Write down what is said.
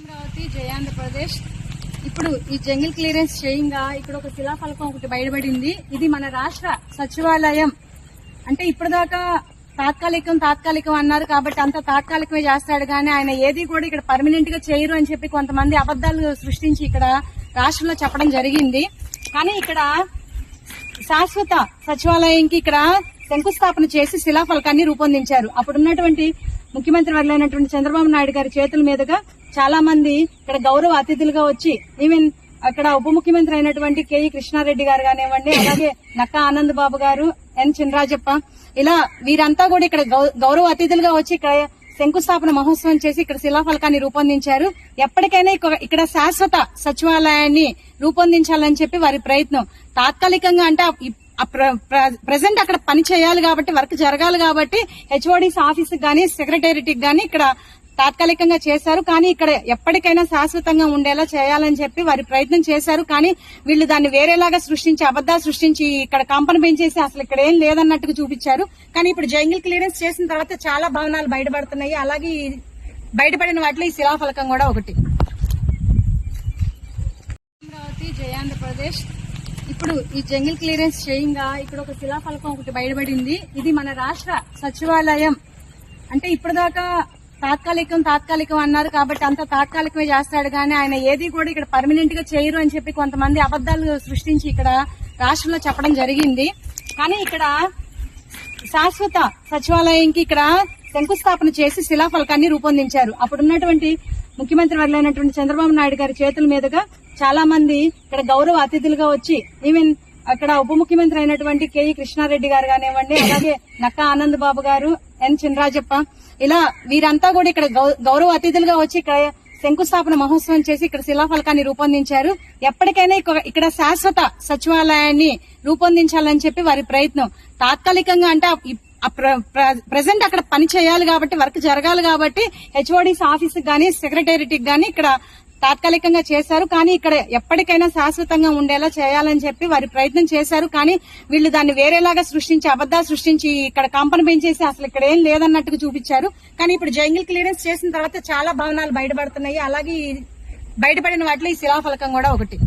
అమరావతి జయ ఆంధ్రప్రదేశ్. ఇప్పుడు ఈ jungle clearance చేయంగా. ఇక్కడ ఒక శిలాఫలకం ఒకటి బయటపడింది ఇది మన రాష్ట్ర సచివాలయం. అంటే ఇప్పటిదాకా తాత్కాలికం తాత్కాలికం అన్నారు కాబట్టి అంత తాత్కాలికమే చేస్తాడు. కానీ ఆయన ఏది కూడా ఇక్కడ పర్మనెంట్గా చేయరు అని చెప్పి కొంతమంది అబద్దాలు సృష్టించి ఇక్కడ రాష్ట్రంలో చెప్పడం జరిగింది. కానీ ఇక్కడ శాశ్వత సచివాలయంకి ఇక్కడ శంకుస్థాపన చేసి శిలాఫలకాన్ని రూపొందించారు. అప్పుడున్నటువంటి ముఖ్యమంత్రి వర్లైనటువంటి చంద్రబాబు నాయుడు గారి చేతుల మీదుగా చాలా మంది ఇక్కడ గౌరవ అతిథులుగా వచ్చి ఈవెన్ అక్కడ ఉప ముఖ్యమంత్రి అయినటువంటి కేఈ కృష్ణారెడ్డి గారు కానివ్వండి అలాగే నక్కా ఆనంద్ బాబు గారు ఎన్. చినరాజప్ప ఇలా వీరంతా కూడా ఇక్కడ గౌ- గౌరవ అతిథులుగా వచ్చి ఇక్కడ శంకుస్థాపన మహోత్సవం చేసి ఇక్కడ శిలాఫలకాన్ని రూపొందించారు. ఎప్పటికైనా ఇక్కడ శాశ్వత సచివాలయాన్ని రూపొందించాలని చెప్పి వారి ప్రయత్నం. తాత్కాలికంగా అంటే ప్రజెంట్ అక్కడ పని చేయాలి కాబట్టి వర్క్ జరగాలి కాబట్టి హెచ్ఓడిస్ ఆఫీస్ గానీ సెక్రటేరియట్ గానీ ఇక్కడ తాత్కాలికంగా చేశారు. కానీ ఇక్కడ ఎప్పటికైనా శాశ్వతంగా ఉండేలా చేయాలని చెప్పి వారి ప్రయత్నం చేశారు. కానీ వీళ్ళు దాన్ని వేరేలాగా సృష్టించి అబద్దాలు సృష్టించి ఇక్కడ కంపెనీ పెంచేసి అసలు ఇక్కడ ఏం లేదన్నట్టుగా చూపించారు. కానీ ఇప్పుడు జంగిల్ క్లియరెన్స్ చేసిన తర్వాత చాలా భవనాలు బయటపడుతున్నాయి. అలాగే బయటపడిన వాటిలో ఈ శిలాఫలకం కూడా ఒకటి. అమరావతి జయాంధ్రప్రదేశ్ ఇప్పుడు ఈ జంగిల్ క్లియరెన్స్ చేయంగా ఇక్కడ ఒక శిలాఫలకం ఒకటి బయటపడింది. ఇది మన రాష్ట్ర సచివాలయం. అంటే ఇప్పటిదాకా తాత్కాలికం తాత్కాలికం అన్నారు కాబట్టి అంత తాత్కాలికమే చేస్తాడు. కానీ ఆయన ఏది కూడా ఇక్కడ పర్మనెంట్గా చేయరు అని చెప్పి కొంతమంది అబద్దాలు సృష్టించి ఇక్కడ రాష్ట్రంలో చెప్పడం జరిగింది. కానీ ఇక్కడ శాశ్వత సచివాలయంకి ఇక్కడ శంకుస్థాపన చేసి శిలాఫలకాన్ని రూపొందించారు. అప్పుడున్నటువంటి ముఖ్యమంత్రి వర్లైనటువంటి చంద్రబాబు నాయుడు గారి చేతుల మీదుగా చాలా మంది ఇక్కడ గౌరవ అతిథులుగా వచ్చి ఈవెన్ అక్కడ ఉప ముఖ్యమంత్రి అయినటువంటి కేఈ కృష్ణారెడ్డి గారు కానివ్వండి అలాగే నక్కా ఆనంద్ బాబు గారు ఎన్ చినరాజప్ప ఇలా వీరంతా కూడా ఇక్కడ గౌ- గౌరవ అతిథులుగా వచ్చి ఇక్కడ శంకుస్థాపన మహోత్సవం చేసి ఇక్కడ శిలాఫలకాన్ని రూపొందించారు. ఎప్పటికైనా ఇక్కడ శాశ్వత సచివాలయాన్ని రూపొందించాలని చెప్పి వారి ప్రయత్నం. తాత్కాలికంగా అంటే ప్రజెంట్ అక్కడ పని చేయాలి కాబట్టి వర్క్ జరగాలి కాబట్టి హెచ్ఓడిస్ ఆఫీస్ గానీ సెక్రటేరియట్ గానీ ఇక్కడ తాత్కాలికంగా చేశారు. కానీ ఇక్కడ ఎప్పటికైనా శాశ్వతంగా ఉండేలా చేయాలని చెప్పి వారి ప్రయత్నం చేశారు. కానీ వీళ్ళు దాన్ని వేరేలాగా సృష్టించి అబద్దాలు సృష్టించి ఇక్కడ కంపన పెంచేసి అసలు ఇక్కడ ఏం లేదన్నట్టుగా చూపించారు. కానీ ఇప్పుడు జంగిల్ క్లియరెన్స్ చేసిన తర్వాత చాలా భవనాలు బయటపడుతున్నాయి. అలాగే బయటపడిన వాటిలో ఈ శిలాఫలకం కూడా ఒకటి.